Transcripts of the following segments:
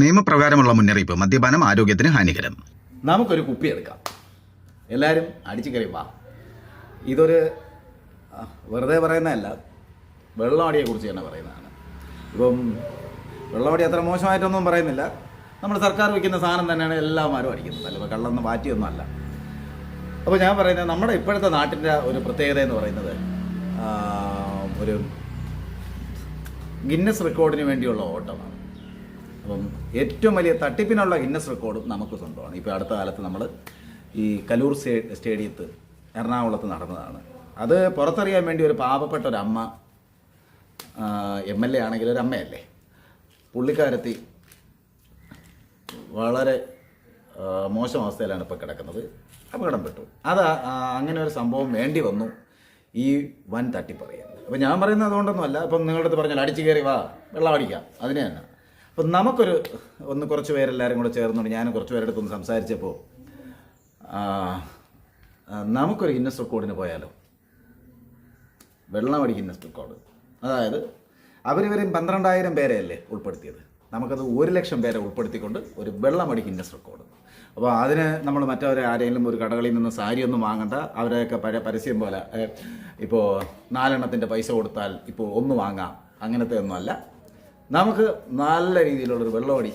നിയമപ്രകാരമുള്ള മുന്നറിയിപ്പ് മദ്യപാനം ആരോഗ്യത്തിന് ഹാനികരം. നമുക്കൊരു കുപ്പി എടുക്കാം. എല്ലാവരും അടിച്ചു കയറി വാ. ഇതൊരു വെറുതെ പറയുന്നതല്ല. വെള്ളമടിയെക്കുറിച്ച് തന്നെ പറയുന്നതാണ്. ഇപ്പം വെള്ളവാടി അത്ര മോശമായിട്ടൊന്നും പറയുന്നില്ല. നമ്മൾ സർക്കാർ വയ്ക്കുന്ന സാധനം തന്നെയാണ് എല്ലാവരും അടിക്കുന്നത് അല്ല? ഇപ്പോൾ കള്ളൊന്നും മാറ്റിയൊന്നും അല്ല. അപ്പോൾ ഞാൻ പറയുന്നത് നമ്മുടെ ഇപ്പോഴത്തെ നാട്ടിന്റെ ഒരു പ്രത്യേകത എന്ന് പറയുന്നത് ഒരു ഗിന്നസ് റെക്കോർഡിന് വേണ്ടിയുള്ള ഓട്ടമാണ്. അപ്പം ഏറ്റവും വലിയ തട്ടിപ്പിനുള്ള ഗിന്നസ് റെക്കോർഡും നമുക്ക് സ്വന്തമാണ്. ഇപ്പോൾ അടുത്ത കാലത്ത് നമ്മൾ ഈ കലൂർ സ്റ്റേഡിയത്ത് എറണാകുളത്ത് നടന്നതാണ്. അത് പുറത്തറിയാൻ വേണ്ടി ഒരു പാവപ്പെട്ട ഒരു അമ്മ എം എൽ എ ആണെങ്കിൽ ഒരു അമ്മയല്ലേ? പുള്ളിക്കാരത്തി വളരെ മോശം അവസ്ഥയിലാണ് ഇപ്പോൾ കിടക്കുന്നത്. അപകടം പെട്ടു. അത് അങ്ങനെ ഒരു സംഭവം വേണ്ടി വന്നു. ഈ വൻ തട്ടിപ്പറിയാൻ അപ്പം ഞാൻ പറയുന്നത് അതുകൊണ്ടൊന്നുമല്ല. ഇപ്പം നിങ്ങളുടെ അടുത്ത് പറഞ്ഞാൽ അടിച്ചു കയറി വാ വെള്ളം അടിക്കാം. അതിനെ തന്നെ. അപ്പം നമുക്കൊരു ഒന്ന് കുറച്ച് പേരെല്ലാവരും കൂടെ ചേർന്നുകൊണ്ട് ഞാൻ കുറച്ച് പേരുടെ അടുത്ത് ഒന്ന് സംസാരിച്ചപ്പോൾ നമുക്കൊരു ഗിന്നസ് റെക്കോർഡിന് പോയാലോ? വെള്ളമടി ഗിന്നസ് റെക്കോർഡ് അതായത് അവരിവരെയും പന്ത്രണ്ടായിരം പേരെയല്ലേ ഉൾപ്പെടുത്തിയത്. നമുക്കത് ഒരു ലക്ഷം പേരെ ഉൾപ്പെടുത്തിക്കൊണ്ട് ഒരു വെള്ളമടി ഗിന്നസ് റെക്കോർഡ് അപ്പോൾ അതിന് നമ്മൾ മറ്റവരെ ആരെങ്കിലും ഒരു കടകളിൽ നിന്ന് സാരി ഒന്നും വാങ്ങണ്ട. അവരെയൊക്കെ പഴയ പരസ്യം പോലെ ഇപ്പോൾ നാലെണ്ണത്തിന്റെ പൈസ കൊടുത്താൽ ഇപ്പോൾ ഒന്ന് വാങ്ങാം. അങ്ങനത്തെ ഒന്നുമല്ല നമുക്ക് നല്ല രീതിയിലുള്ളൊരു വെള്ളമടി.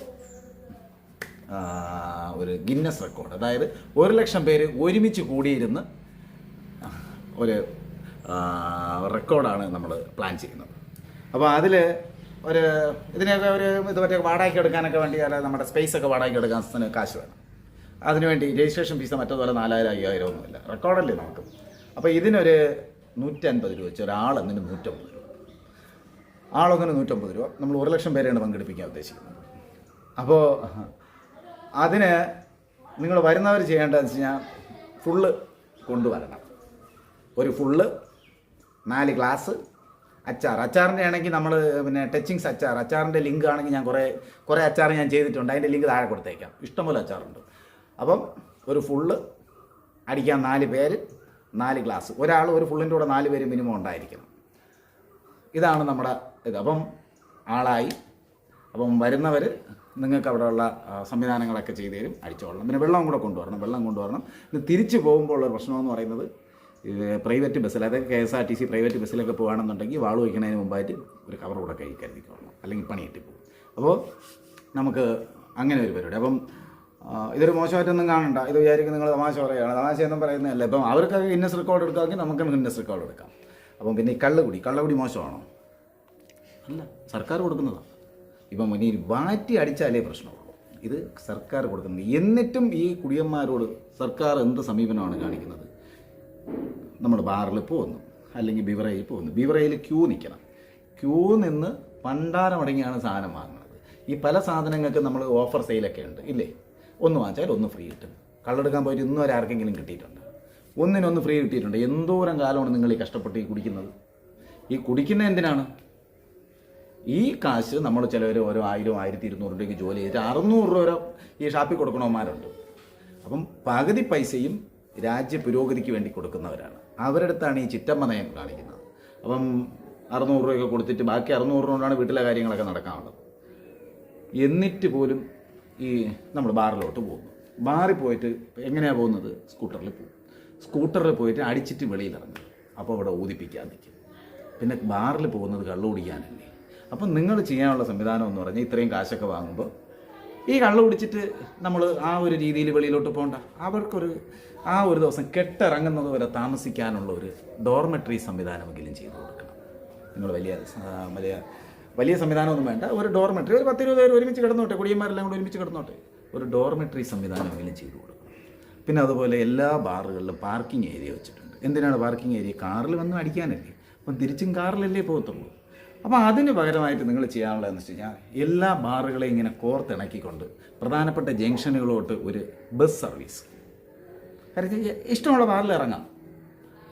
ഒരു ഗിന്നസ് റെക്കോർഡ് അതായത് ഒരു ലക്ഷം പേര് ഒരുമിച്ച് കൂടിയിരുന്ന് ഒരു റെക്കോർഡാണ് നമ്മൾ പ്ലാൻ ചെയ്യുന്നത്. അപ്പോൾ അതിൽ ഒരു ഇതിനൊക്കെ ഒരു ഇത് മറ്റേ വാടകയ്ക്ക് എടുക്കാനൊക്കെ വേണ്ടി അല്ല നമ്മുടെ സ്പേസ് ഒക്കെ വാടകയ്ക്ക് എടുക്കാൻ കാശ് വേണം. അതിനുവേണ്ടി രജിസ്ട്രേഷൻ ഫീസ് മറ്റതുപോലെ നാലായിരം അയ്യായിരം ഒന്നുമില്ല. റെക്കോർഡല്ലേ നമുക്ക്? അപ്പോൾ ഇതിനൊരു നൂറ്റൻപത് രൂപ വെച്ച് ഒരാളെന്നിന് നൂറ്റമ്പത്. രൂപ ആളൊന്നിന് നൂറ്റമ്പത് രൂപ. നമ്മൾ ഒരു ലക്ഷം പേരെയാണ് പങ്കെടുപ്പിക്കാൻ ഉദ്ദേശിക്കുന്നത്. അപ്പോൾ അതിന് നിങ്ങൾ വരുന്നവർ ചെയ്യേണ്ടതെന്ന് വെച്ച് കഴിഞ്ഞാൽ ഫുള്ള് കൊണ്ടുവരണം. ഒരു ഫുള്ള് നാല് ഗ്ലാസ് അച്ചാർ. അച്ചാറിന്റെ ആണെങ്കിൽ നമ്മൾ പിന്നെ ടച്ചിങ്സ് അച്ചാർ. അച്ചാറിന്റെ ലിങ്ക് ആണെങ്കിൽ ഞാൻ കുറേ കുറേ അച്ചാർ ഞാൻ ചെയ്തിട്ടുണ്ട്. അതിന്റെ ലിങ്ക് താഴെ കൊടുത്തേക്കാം. ഇഷ്ടംപോലെ അച്ചാറുണ്ട്. അപ്പം ഒരു ഫുള്ള് അടിക്കാൻ നാല് പേര് നാല് ഗ്ലാസ് ഒരാൾ ഒരു ഫുള്ളിന്റെ കൂടെ നാല് പേര് മിനിമം ഉണ്ടായിരിക്കണം. ഇതാണ് നമ്മുടെ ഇത് അപ്പം ആളായി. അപ്പം വരുന്നവർ നിങ്ങൾക്ക് അവിടെയുള്ള സംവിധാനങ്ങളൊക്കെ ചെയ്തു തരും അടിച്ചോളണം. പിന്നെ വെള്ളം കൂടെ കൊണ്ടുവരണം വെള്ളം കൊണ്ടുവരണം. ഇത് തിരിച്ചു പോകുമ്പോൾ ഉള്ള പ്രശ്നമെന്ന് പറയുന്നത് പ്രൈവറ്റ് ബസ്സിൽ അതായത് K S R T C private ബസ്സിലൊക്കെ പോകുകയാണെന്നുണ്ടെങ്കിൽ വാൾ വയ്ക്കുന്നതിന് മുമ്പായിട്ട് ഒരു കവർ കൂടെ കൈ കരുതിക്കൊള്ളണം അല്ലെങ്കിൽ പണിയിട്ട് പോകും. അപ്പോൾ നമുക്ക് അങ്ങനെ ഒരു പരിപാടി. അപ്പം ഇതൊരു മോശമായിട്ടൊന്നും കാണണ്ട. ഇത് വിചാരിക്കും നിങ്ങൾ തമാശ പറയുകയാണ്. തമാശ എന്നും പറയുന്നതല്ല. ഇപ്പം അവർക്ക് ഇന്നസ് റെക്കോർഡ് എടുക്കാമെങ്കിൽ നമുക്ക് ഇന്നസ് റെക്കോർഡ് എടുക്കാം. അപ്പം പിന്നെ ഈ കള്ളുകുടി കള്ളുകുടി മോശമാണോ? അല്ല സർക്കാർ കൊടുക്കുന്നതാണ് ഇപ്പം ഇനി വാറ്റി അടിച്ചാലേ പ്രശ്നമുള്ളൂ. ഇത് സർക്കാർ കൊടുക്കുന്നത്. എന്നിട്ടും ഈ കുടിയന്മാരോട് സർക്കാർ എന്ത് സമീപനമാണ് കാണിക്കുന്നത്? നമ്മൾ ബാറിൽ പോകുന്നു അല്ലെങ്കിൽ ബിവറയിൽ പോകുന്നു. ബിവറയിൽ ക്യൂ നിൽക്കണം. ക്യൂ നിന്ന് പണ്ടാരമടങ്ങിയാണ് സാധനം വാങ്ങുന്നത്. ഈ പല സാധനങ്ങൾക്ക് നമ്മൾ ഓഫർ സെയിലൊക്കെ ഉണ്ട് ഇല്ലേ? ഒന്ന് വാങ്ങിച്ചാൽ ഒന്ന് ഫ്രീ കിട്ടും. കള്ളെടുക്കാൻ പോയിട്ട് ഇന്നും വരെ ആർക്കെങ്കിലും കിട്ടിയിട്ടുണ്ട്. ഒന്നിനൊന്ന് ഫ്രീ കിട്ടിയിട്ടുണ്ട്. എന്തോരം കാലമാണ് നിങ്ങൾ ഈ കഷ്ടപ്പെട്ട് ഈ കുടിക്കുന്നത്? ഈ കുടിക്കുന്നത് എന്തിനാണ്? ഈ കാശ് നമ്മൾ ചിലവർ ഓരോ ആയിരം ആയിരത്തി ഇരുന്നൂറ് രൂപയ്ക്ക് ജോലി ചെയ്തിട്ട് അറുന്നൂറ് രൂപ വരെ ഈ ഷാപ്പിൽ കൊടുക്കണവന്മാരുണ്ട്. അപ്പം പകുതി പൈസയും രാജ്യ പുരോഗതിക്ക് വേണ്ടി കൊടുക്കുന്നവരാണ്. അവരുടെ അടുത്താണ് ഈ ചിറ്റമ്മ നയം കാണിക്കുന്നത്. അപ്പം അറുന്നൂറ് രൂപയൊക്കെ കൊടുത്തിട്ട് ബാക്കി അറുന്നൂറ് രൂപ കൊണ്ടാണ് വീട്ടിലെ കാര്യങ്ങളൊക്കെ നടക്കാനുള്ളത്. എന്നിട്ട് പോലും ഈ നമ്മൾ ബാറിലോട്ട് പോകുന്നു. ബാറിൽ പോയിട്ട് എങ്ങനെയാണ് പോകുന്നത്? സ്കൂട്ടറിൽ പോകും. സ്കൂട്ടറിൽ പോയിട്ട് അടിച്ചിട്ട് വെളിയിലിറങ്ങും. അപ്പോൾ അവിടെ ഊതിപ്പിക്കാൻ നിൽക്കും. പിന്നെ ബാറിൽ പോകുന്നത് കള്ളു കുടിക്കാനല്ലേ? അപ്പം നിങ്ങൾ ചെയ്യാനുള്ള സംവിധാനം എന്ന് പറഞ്ഞാൽ ഇത്രയും കാശൊക്കെ വാങ്ങുമ്പോൾ ഈ കള്ളു കുടിച്ചിട്ട് നമ്മൾ ആ ഒരു രീതിയിൽ വെളിയിലോട്ട് പോകണ്ട അവർക്കൊരു ആ ഒരു ദിവസം കെട്ടിറങ്ങുന്നത് വരെ താമസിക്കാനുള്ള ഒരു ഡോർമെട്രി സംവിധാനമെങ്കിലും ചെയ്തു കൊടുക്കണം. നിങ്ങൾ വലിയ വലിയ വലിയ സംവിധാനമൊന്നും വേണ്ട. ഒരു ഡോർമെട്രി ഒരു പത്തിരുപത് പേര് ഒരുമിച്ച് കിടന്നോട്ടെ കുടിയന്മാരെല്ലാം കൂടെ ഒരുമിച്ച് കിടന്നോട്ടെ. ഒരു ഡോർമെട്രി സംവിധാനമെങ്കിലും ചെയ്തു കൊടുക്കണം. പിന്നെ അതുപോലെ എല്ലാ ബാറുകളിലും പാർക്കിംഗ് ഏരിയ വെച്ചിട്ടുണ്ട്. എന്തിനാണ് പാർക്കിംഗ് ഏരിയ? കാറിൽ വന്ന് അടിക്കാനല്ലേ. അപ്പം തിരിച്ചും കാറിലല്ലേ പോകത്തുള്ളൂ. അപ്പോൾ അതിന് പകരമായിട്ട് നിങ്ങൾ ചെയ്യാനുള്ളതെന്ന് വെച്ച് കഴിഞ്ഞാൽ എല്ലാ ബാറുകളെയും ഇങ്ങനെ കോർത്തിണക്കിക്കൊണ്ട് പ്രധാനപ്പെട്ട ജംഗ്ഷനുകളോട്ട് ഒരു ബസ് സർവീസ്. കാര്യം ഇഷ്ടമുള്ള ബാറിൽ ഇറങ്ങാം.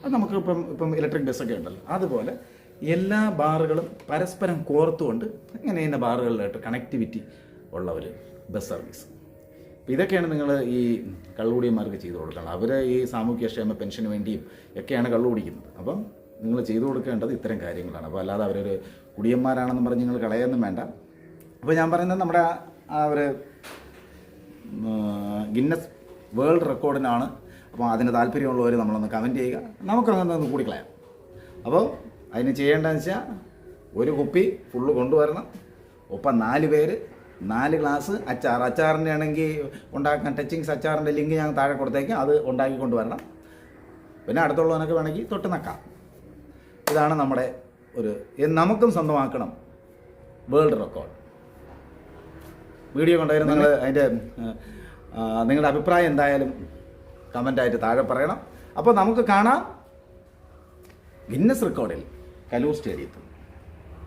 അത് നമുക്ക് ഇപ്പം ഇപ്പം ഇലക്ട്രിക് ബസ്സൊക്കെ ഉണ്ടല്ലോ. അതുപോലെ എല്ലാ ബാറുകളും പരസ്പരം കോർത്തുകൊണ്ട് ഇങ്ങനെ ഇന്ന ബാറുകളിലായിട്ട് കണക്ടിവിറ്റി ഉള്ള ഒരു ബസ് സർവീസ്. അപ്പോൾ ഇതൊക്കെയാണ് നിങ്ങൾ ഈ കള്ളുകുടിയന്മാർക്ക് ചെയ്തു കൊടുക്കണം അവർ ഈ സാമൂഹ്യക്ഷേമ പെൻഷന് വേണ്ടിയും ഒക്കെയാണ് കള്ളുകുടിക്കുന്നത്. അപ്പം നിങ്ങൾ ചെയ്തു കൊടുക്കേണ്ടത് ഇത്തരം കാര്യങ്ങളാണ്. അപ്പോൾ അല്ലാതെ അവരൊരു കുടിയന്മാരാണെന്ന് പറഞ്ഞ് നിങ്ങൾ കളയൊന്നും വേണ്ട. അപ്പോൾ ഞാൻ പറയുന്നത് നമ്മുടെ ആ ഒരു ഗിന്നസ് വേൾഡ് റെക്കോർഡിനാണ്. അപ്പോൾ അതിന് താല്പര്യമുള്ളവർ നമ്മളൊന്ന് കമന്റ് ചെയ്യുക. നമുക്കങ്ങനെ ഒന്ന് കളയാം അപ്പോൾ അതിന് ചെയ്യേണ്ടതെന്ന് വെച്ചാൽ ഒരു കുപ്പി ഫുള്ള് കൊണ്ടുവരണം. ഒപ്പം നാല് പേര് നാല് ഗ്ലാസ് അച്ചാർ. അച്ചാറിന്റെ ആണെങ്കിൽ ഉണ്ടാക്കാൻ ടച്ചിങ്സ് അച്ചാറിന്റെ ലിങ്ക് ഞാൻ താഴെ കൊടുത്തേക്കാം. അത് ഉണ്ടാക്കി കൊണ്ടുവരണം. പിന്നെ അടുത്തുള്ളവനൊക്കെ വേണമെങ്കിൽ തൊട്ട് നക്കാം. ഇതാണ് നമ്മുടെ ഒരു നമുക്കും സ്വന്തമാക്കണം വേൾഡ് റെക്കോർഡ്. വീഡിയോ കണ്ടായിരുന്നു നിങ്ങൾ അതിന്റെ നിങ്ങളുടെ അഭിപ്രായം എന്തായാലും കമന്റായിട്ട് താഴെ പറയണം. അപ്പോൾ നമുക്ക് കാണാം. ഗിന്നസ് റെക്കോർഡിൽ കലൂർ സ്റ്റേഡിയത്തിൽ